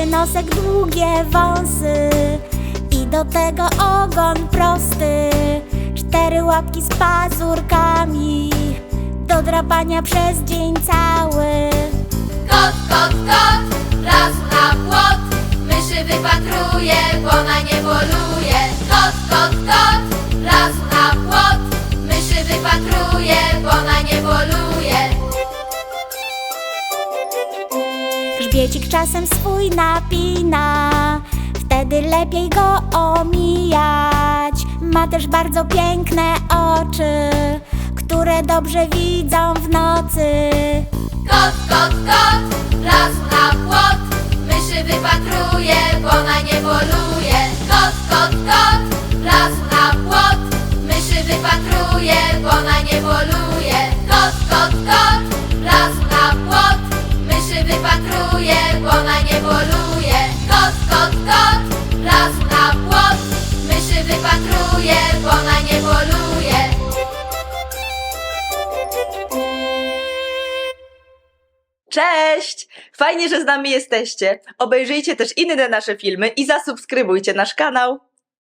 mały nosek, długie wąsy. I do tego ogon prosty. Cztery łapki z pazurkami. Do drapania przez dzień cały. Kot, kot, kot, raz na płot. Myszy wypatruje, bo na nie poluje Grzbiecik czasem swój napina, wtedy lepiej go omijać. Ma też bardzo piękne oczy, które dobrze widzą w nocy. Myszy wypatruje, bo na nie poluje Cześć! Fajnie, że z nami jesteście. Obejrzyjcie też inne nasze filmy i zasubskrybujcie nasz kanał.